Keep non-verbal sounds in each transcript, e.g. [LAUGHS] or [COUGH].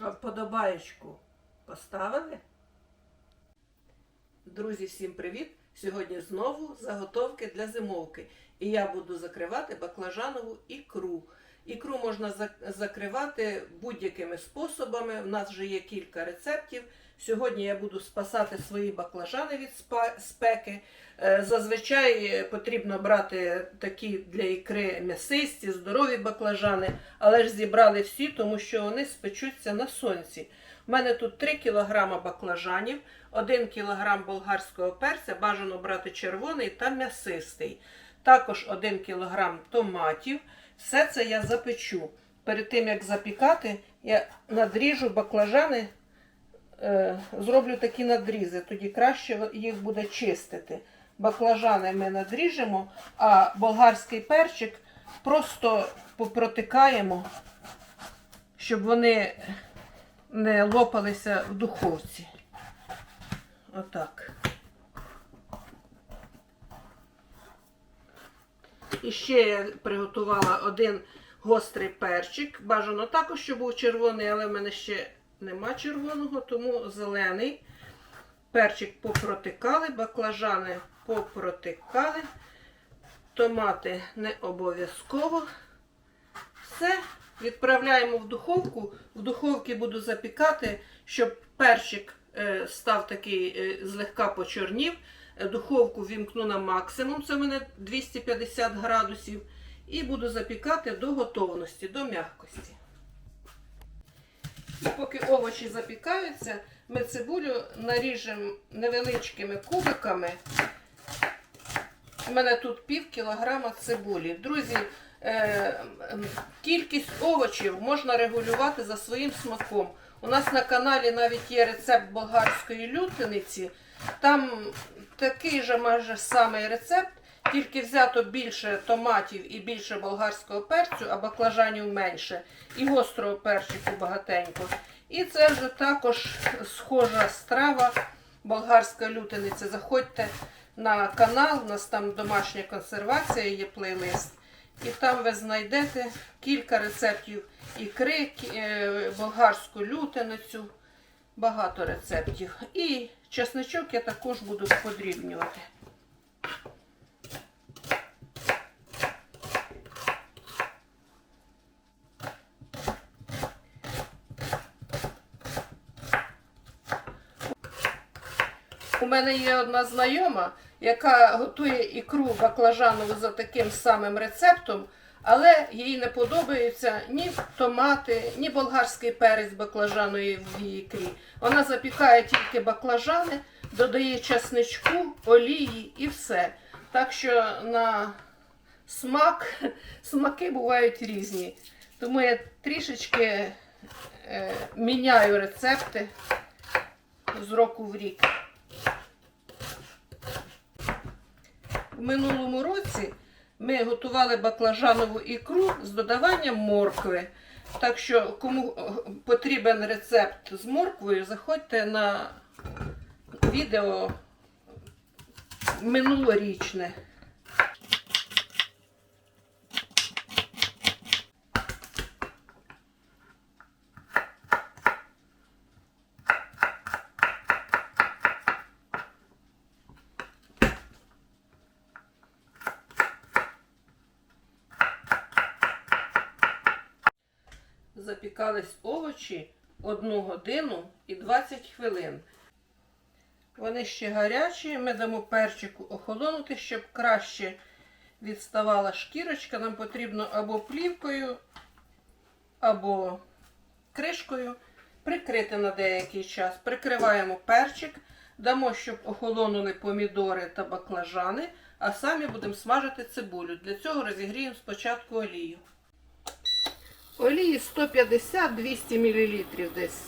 Вподобаєчку поставили? Друзі, всім привіт! Сьогодні знову заготовки для зимовки. І я буду закривати баклажанову ікру. Ікру можна закривати будь-якими способами. У нас вже є кілька рецептів. Сьогодні я буду спасати свої баклажани від спеки. Е, Зазвичай потрібно брати такі для ікри м'ясисті, здорові баклажани, але ж зібрали всі, тому що вони спечуться на сонці. У мене тут 3 кг баклажанів, 1 кг болгарського перця, бажано брати червоний та м'ясистий. Також 1 кг томатів. Все це я запечу. Перед тим як запікати, я надріжу баклажани, зроблю такі надрізи, тоді краще їх буде чистити. Баклажани ми надріжемо, а болгарський перчик просто попротикаємо, щоб вони не лопалися в духовці. Отак. І ще я приготувала один гострий перчик. Бажано також, щоб був червоний, але в мене ще нема червоного, тому зелений. Перчик попротикали, баклажани попротикали, томати не обов'язково. Все, відправляємо в духовку. В духовці буду запікати, щоб перчик е, став такий е, злегка почорнів. Е, Духовку вімкну на максимум, це в мене 250 градусів. І буду запікати до готовності, до м'якості. Поки овочі запікаються, ми цибулю наріжемо невеличкими кубиками. У мене тут пів кілограма цибулі. Друзі, е, кількість овочів можна регулювати за своїм смаком. У нас на каналі навіть є рецепт болгарської лютениці. Там такий же майже самий рецепт, тільки взято більше томатів і більше болгарського перцю, а баклажанів менше, і гострого перчику багатенько. І це вже також схожа страва болгарська лютениця. Заходьте на канал, у нас там домашня консервація, є плейлист. І там ви знайдете кілька рецептів ікри, е, болгарську лютеницю, багато рецептів. І чесничок я також буду подрібнювати. У мене є одна знайома, яка готує ікру баклажанову за таким самим рецептом, але їй не подобаються ні томати, ні болгарський перець баклажаної в її ікрі. Вона запікає тільки баклажани, додає часничку, олії і все. Так що на смак, [LAUGHS] смаки бувають різні. Тому я трішечки е, міняю рецепти з року в рік. В минулому році ми готували баклажанову ікру з додаванням моркви. Так що, кому е, потрібен рецепт з морквою, заходьте на відео минулорічне. Запікались овочі 1 годину і 20 хвилин. Вони ще гарячі, ми дамо перчику охолонути, щоб краще відставала шкірочка. Нам потрібно або плівкою, або кришкою прикрити на деякий час. Прикриваємо перчик, дамо, щоб охолонули помідори та баклажани, а самі будемо смажити цибулю. Для цього розігріємо спочатку олію. Олії 150-200 мл десь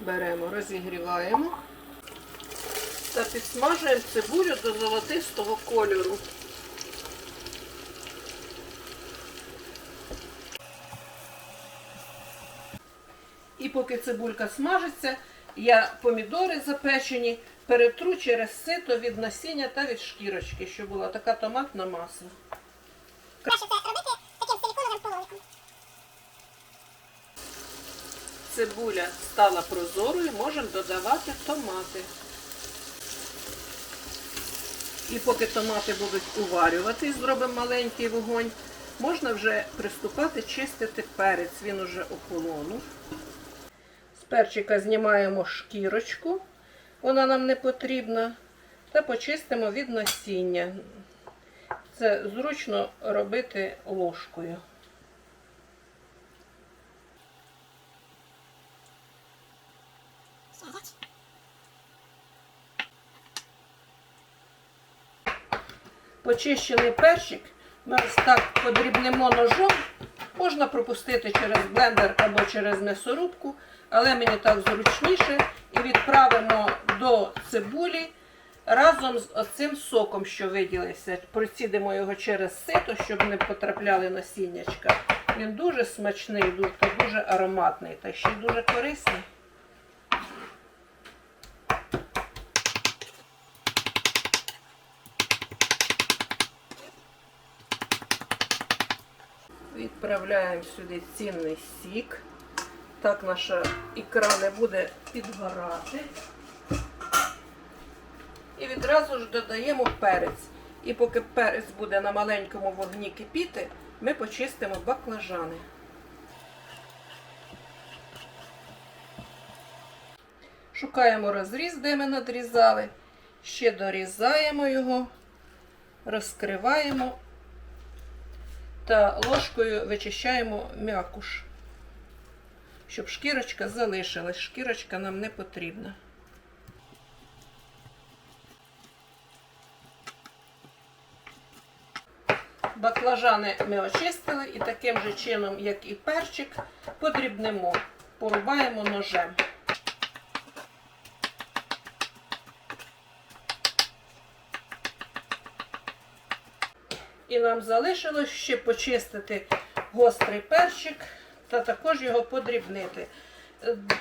беремо, розігріваємо та підсмажуємо цибулю до золотистого кольору. І поки цибулька смажиться, я помідори запечені перетру через сито від насіння та від шкірочки, щоб була така томатна маса. Краще це робити таким силіконовим половником. Цибуля стала прозорою, можемо додавати томати. І поки томати будуть уварюватись, зробимо маленький вогонь, можна вже приступати чистити перець. Він уже охолонув. З перчика знімаємо шкірочку, вона нам не потрібна, та почистимо від насіння. Це зручно робити ложкою. Почищений перчик ми ось так подрібнемо ножом. Можна пропустити через блендер або через м'ясорубку, але мені так зручніше. І відправимо до цибулі разом з оцим соком, що виділився. Процідимо його через сито, щоб не потрапляли насіннячка. Він дуже смачний ду- дуже ароматний, та ще й дуже корисний. Відправляємо сюди цінний сік. Так наша ікра не буде підгорати. І відразу ж додаємо перець. І поки перець буде на маленькому вогні кипіти, ми почистимо баклажани. Шукаємо розріз, де ми надрізали. Ще дорізаємо його, розкриваємо та ложкою вичищаємо м'якуш, щоб шкірочка залишилась. Шкірочка нам не потрібна. Баклажани ми очистили і таким же чином, як і перчик, подрібнемо, порубаємо ножем. І нам залишилось ще почистити гострий перчик та також його подрібнити.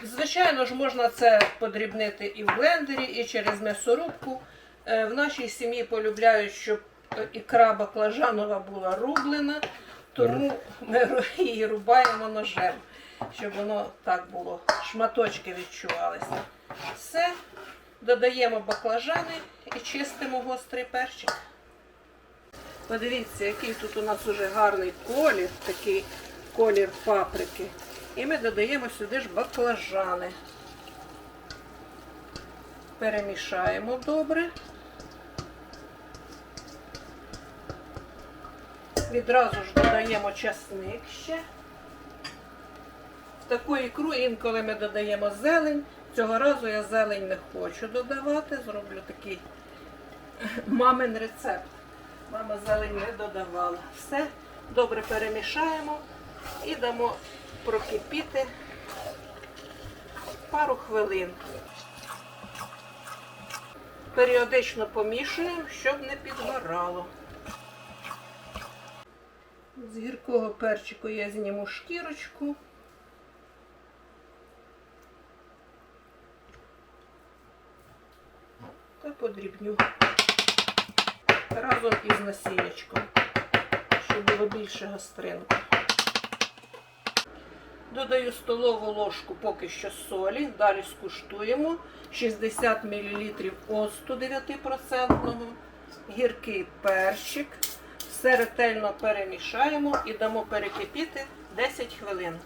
Звичайно ж, можна це подрібнити і в блендері, і через м'ясорубку. Е, В нашій сім'ї полюбляють, щоб е, ікра баклажанова була рублена, тому ми [LAUGHS] її рубаємо ножем, щоб воно так було, шматочки відчувалися. Все, додаємо баклажани і чистимо гострий перчик. Подивіться, який тут у нас уже гарний колір, такий колір паприки. І ми додаємо сюди ж баклажани. Перемішаємо добре. Відразу ж додаємо часник ще. В таку ікру інколи ми додаємо зелень. Цього разу я зелень не хочу додавати. Зроблю такий [LAUGHS] мамин рецепт. Мама зелень не додавала. Все добре перемішаємо і дамо прокипіти пару хвилин. Періодично помішуємо, щоб не підгорало. З гіркого перчику я зніму шкірочку. Та подрібню разом із насіннячком, щоб було більше гостринку. Додаю столову ложку поки що солі, далі скуштуємо 60 мл оцту 9%, гіркий перчик. Все ретельно перемішаємо і дамо перекипіти 10 хвилин.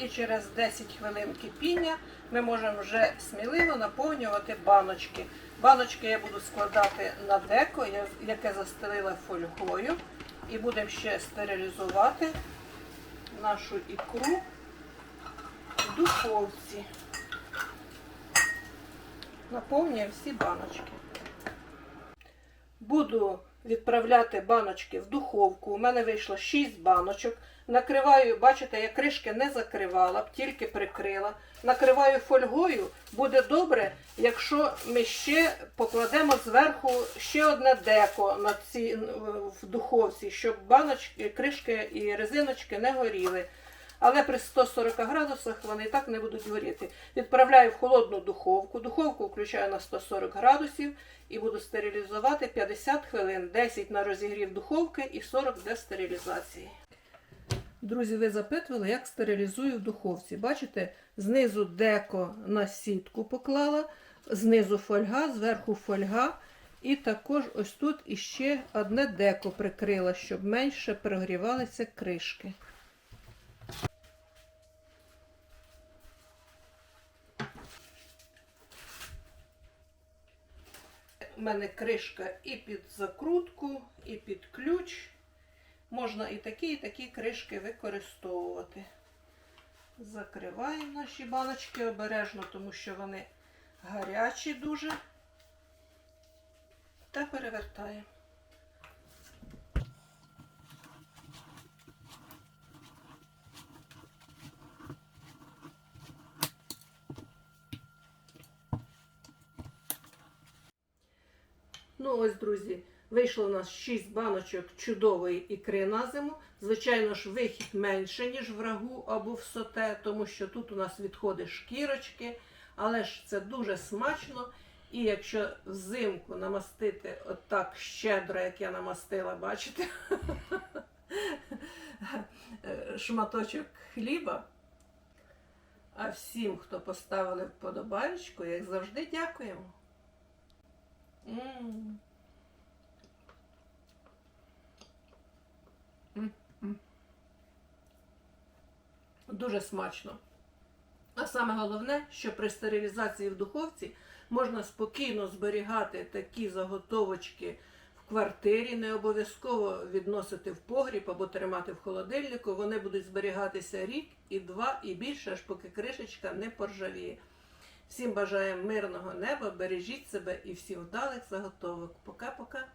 І через 10 хвилин кипіння ми можемо вже сміливо наповнювати баночки. Баночки я буду складати на деко, яке застелила фольгою. І будемо ще стерилізувати нашу ікру в духовці. Наповнюємо всі баночки. Буду відправляти баночки в духовку. У мене вийшло 6 баночок. Накриваю, бачите, я кришки не закривала, тільки прикрила. Накриваю фольгою. Буде добре, якщо ми ще покладемо зверху ще одне деко на ці, в духовці, щоб баночки, кришки і резиночки не горіли. Але при 140 градусах вони і так не будуть горіти. Відправляю в холодну духовку. Духовку включаю на 140 градусів і буду стерилізувати 50 хвилин. 10 на розігрів духовки і 40 для стерилізації. Друзі, ви запитували, як стерилізую в духовці. Бачите, знизу деко на сітку поклала, знизу фольга, зверху фольга. І також ось тут іще одне деко прикрила, щоб менше прогрівалися кришки. У мене кришка і під закрутку, і під ключ. Можна і такі, і такі кришки використовувати. Закриваємо наші баночки обережно, тому що вони гарячі дуже. Та перевертаємо. Ну ось, друзі, вийшло у нас 6 баночок чудової ікри на зиму. Звичайно ж, вихід менше, ніж в рагу або в соте, тому що тут у нас відходи шкірочки, але ж це дуже смачно. І якщо взимку намастити отак щедро, як я намастила, бачите, [LAUGHS] шматочок хліба. А всім, хто поставили вподобайку, як завжди, дякуємо. Дуже смачно. А саме головне, що при стерилізації в духовці можна спокійно зберігати такі заготовочки в квартирі, не обов'язково відносити в погріб або тримати в холодильнику. Вони будуть зберігатися рік і два, і більше, аж поки кришечка не поржавіє. Всім бажаємо мирного неба, бережіть себе і всіх вдалих заготовок. Пока-пока.